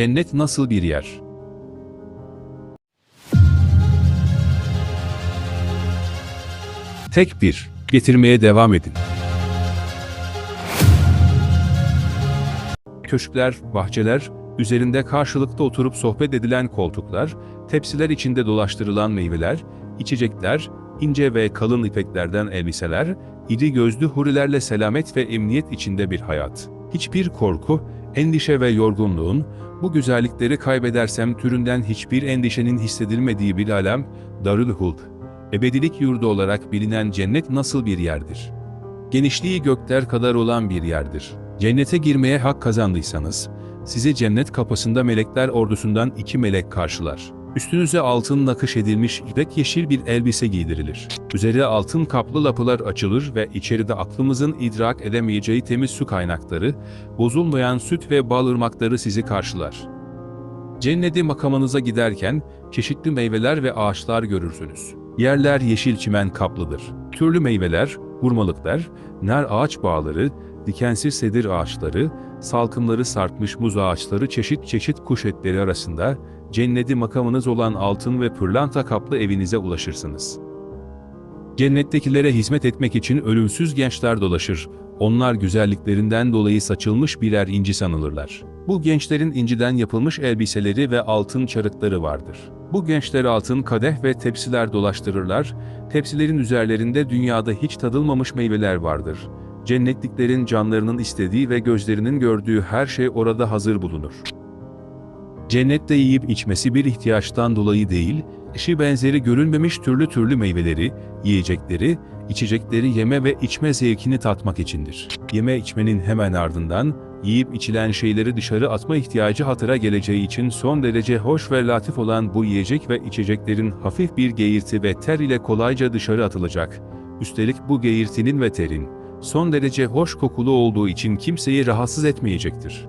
Cennet nasıl bir yer? Tek bir. Getirmeye devam edin. Köşkler, bahçeler, üzerinde karşılıklı oturup sohbet edilen koltuklar, tepsiler içinde dolaştırılan meyveler, içecekler, ince ve kalın ipeklerden elbiseler, iri gözlü hurilerle selamet ve emniyet içinde bir hayat. Hiçbir korku, endişe ve yorgunluğun, bu güzellikleri kaybedersem türünden hiçbir endişenin hissedilmediği bir alem, Darül Huld, ebedilik yurdu olarak bilinen cennet nasıl bir yerdir? Genişliği gökler kadar olan bir yerdir. Cennete girmeye hak kazandıysanız, sizi cennet kapısında melekler ordusundan iki melek karşılar. Üstünüze altın nakış edilmiş ipek yeşil bir elbise giydirilir. Üzeri altın kaplı lapılar açılır ve içeride aklımızın idrak edemeyeceği temiz su kaynakları, bozulmayan süt ve bal ırmakları sizi karşılar. Cenneti makamınıza giderken çeşitli meyveler ve ağaçlar görürsünüz. Yerler yeşil çimen kaplıdır. Türlü meyveler, hurmalıklar, nar ağaç bağları, dikensiz sedir ağaçları, salkımları sarkmış muz ağaçları çeşit çeşit kuş etleri arasında, cenneti makamınız olan altın ve pırlanta kaplı evinize ulaşırsınız. Cennettekilere hizmet etmek için ölümsüz gençler dolaşır. Onlar güzelliklerinden dolayı saçılmış birer inci sanılırlar. Bu gençlerin inciden yapılmış elbiseleri ve altın çarıkları vardır. Bu gençler altın kadeh ve tepsiler dolaştırırlar. Tepsilerin üzerlerinde dünyada hiç tadılmamış meyveler vardır. Cennetliklerin canlarının istediği ve gözlerinin gördüğü her şey orada hazır bulunur. Cennette yiyip içmesi bir ihtiyaçtan dolayı değil, eşi benzeri görülmemiş türlü türlü meyveleri, yiyecekleri, içecekleri yeme ve içme zevkini tatmak içindir. Yeme içmenin hemen ardından, yiyip içilen şeyleri dışarı atma ihtiyacı hatıra geleceği için son derece hoş ve latif olan bu yiyecek ve içeceklerin hafif bir geğirti ve ter ile kolayca dışarı atılacak. Üstelik bu geğirtinin ve terin, son derece hoş kokulu olduğu için kimseyi rahatsız etmeyecektir.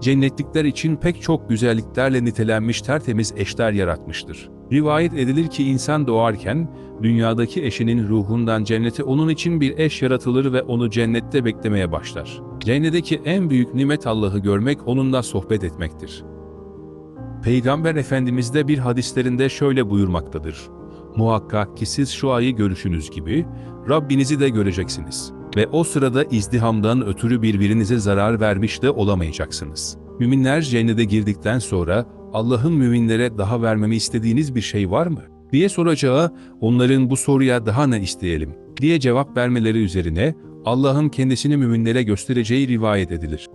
Cennetlikler için pek çok güzelliklerle nitelenmiş tertemiz eşler yaratmıştır. Rivayet edilir ki insan doğarken, dünyadaki eşinin ruhundan cennete onun için bir eş yaratılır ve onu cennette beklemeye başlar. Cennetteki en büyük nimet Allah'ı görmek onunla sohbet etmektir. Peygamber Efendimiz de bir hadislerinde şöyle buyurmaktadır. Muhakkak ki siz şu ayı görüşünüz gibi, Rabbinizi de göreceksiniz. Ve o sırada izdihamdan ötürü birbirinize zarar vermiş de olamayacaksınız. Müminler cennete girdikten sonra, Allah'ın müminlere daha vermemi istediğiniz bir şey var mı? diye soracağı, onların bu soruya daha ne isteyelim diye cevap vermeleri üzerine, Allah'ın kendisini müminlere göstereceği rivayet edilir.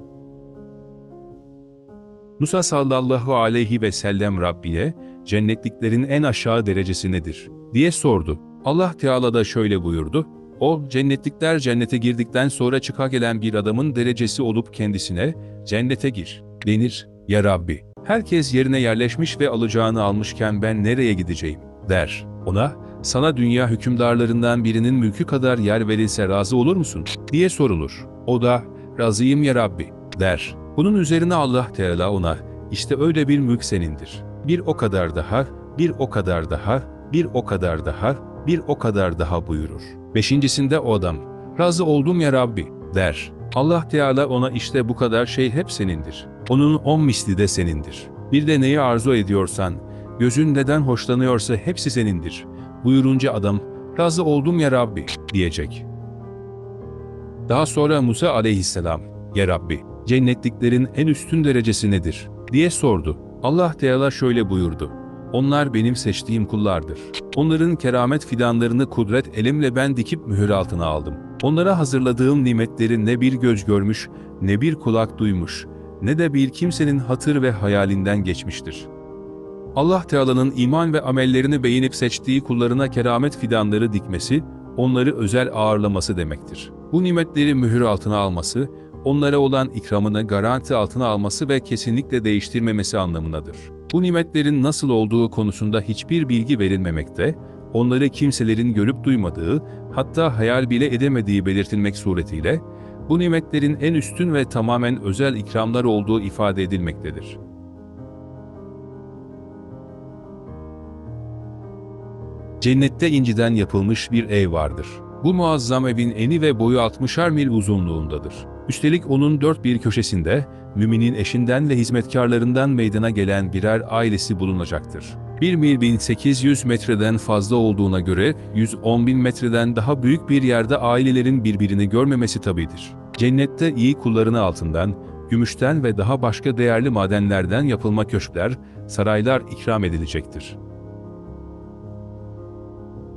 Musa sallallahu aleyhi ve sellem Rabbiye, cennetliklerin en aşağı derecesi nedir? diye sordu. Allah Teala da şöyle buyurdu, o, cennetlikler cennete girdikten sonra çıka gelen bir adamın derecesi olup kendisine, cennete gir, denir, ya Rabbi. Herkes yerine yerleşmiş ve alacağını almışken ben nereye gideceğim, der. Ona, sana dünya hükümdarlarından birinin mülkü kadar yer verilse razı olur musun, diye sorulur. O da, razıyım ya Rabbi, der. Bunun üzerine Allah Teala ona, işte öyle bir mülk senindir. Bir o kadar daha, bir o kadar daha, bir o kadar daha, bir o kadar daha buyurur. Beşincisinde o adam, razı oldum ya Rabbi, der. Allah Teala ona işte bu kadar şey hep senindir. Onun on misli de senindir. Bir de neyi arzu ediyorsan, gözün neden hoşlanıyorsa hepsi senindir. Buyurunca adam, razı oldum ya Rabbi, diyecek. Daha sonra Musa aleyhisselam, ya Rabbi, cennetliklerin en üstün derecesi nedir? diye sordu. Allah Teala şöyle buyurdu. Onlar benim seçtiğim kullardır. Onların keramet fidanlarını kudret elimle ben dikip mühür altına aldım. Onlara hazırladığım nimetleri ne bir göz görmüş, ne bir kulak duymuş, ne de bir kimsenin hatır ve hayalinden geçmiştir. Allah Teala'nın iman ve amellerini beğenip seçtiği kullarına keramet fidanları dikmesi, onları özel ağırlaması demektir. Bu nimetleri mühür altına alması, onlara olan ikramını garanti altına alması ve kesinlikle değiştirmemesi anlamındadır. Bu nimetlerin nasıl olduğu konusunda hiçbir bilgi verilmemekte, onları kimselerin görüp duymadığı, hatta hayal bile edemediği belirtilmek suretiyle, bu nimetlerin en üstün ve tamamen özel ikramlar olduğu ifade edilmektedir. Cennette inciden yapılmış bir ev vardır. Bu muazzam evin eni ve boyu 60'ar mil uzunluğundadır. Üstelik onun dört bir köşesinde, müminin eşinden ve hizmetkarlarından meydana gelen birer ailesi bulunacaktır. 1 mil 1800 metreden fazla olduğuna göre 110 bin metreden daha büyük bir yerde ailelerin birbirini görmemesi tabidir. Cennette iyi kullarını altından, gümüşten ve daha başka değerli madenlerden yapılma köşkler, saraylar ikram edilecektir.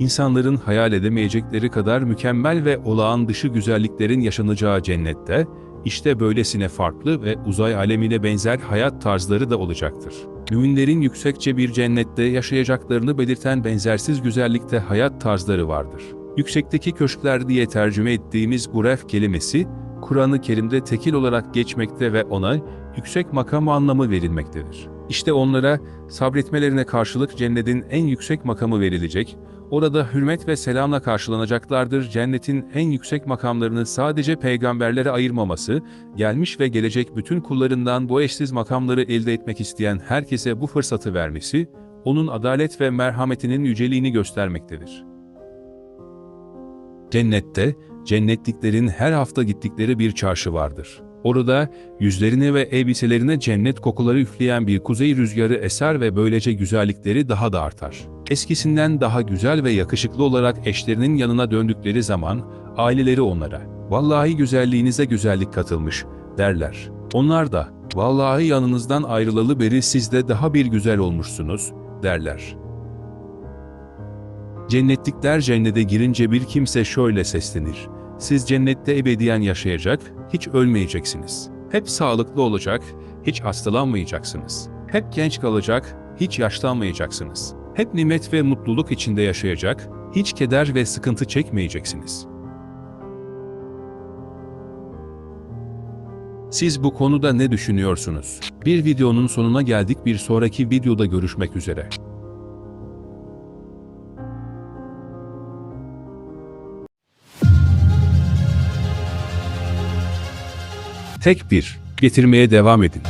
İnsanların hayal edemeyecekleri kadar mükemmel ve olağan dışı güzelliklerin yaşanacağı cennette, işte böylesine farklı ve uzay alemine benzer hayat tarzları da olacaktır. Müminlerin yüksekçe bir cennette yaşayacaklarını belirten benzersiz güzellikte hayat tarzları vardır. Yüksekteki köşkler diye tercüme ettiğimiz bu ref kelimesi, Kur'an-ı Kerim'de tekil olarak geçmekte ve ona yüksek makam anlamı verilmektedir. İşte onlara sabretmelerine karşılık cennetin en yüksek makamı verilecek, orada hürmet ve selamla karşılanacaklardır. Cennetin en yüksek makamlarını sadece peygamberlere ayırmaması, gelmiş ve gelecek bütün kullarından bu eşsiz makamları elde etmek isteyen herkese bu fırsatı vermesi, onun adalet ve merhametinin yüceliğini göstermektedir. Cennette, cennetliklerin her hafta gittikleri bir çarşı vardır. Orada yüzlerine ve elbiselerine cennet kokuları üfleyen bir kuzey rüzgarı eser ve böylece güzellikleri daha da artar. Eskisinden daha güzel ve yakışıklı olarak eşlerinin yanına döndükleri zaman aileleri onlara "Vallahi güzelliğinize güzellik katılmış." derler. Onlar da "Vallahi yanınızdan ayrılalı beri siz de daha bir güzel olmuşsunuz." derler. Cennetlikler cennete girince bir kimse şöyle seslenir. Siz cennette ebediyen yaşayacak, hiç ölmeyeceksiniz. Hep sağlıklı olacak, hiç hastalanmayacaksınız. Hep genç kalacak, hiç yaşlanmayacaksınız. Hep nimet ve mutluluk içinde yaşayacak, hiç keder ve sıkıntı çekmeyeceksiniz. Siz bu konuda ne düşünüyorsunuz? Bir videonun sonuna geldik. Bir sonraki videoda görüşmek üzere. Tek bir, getirmeye devam edin.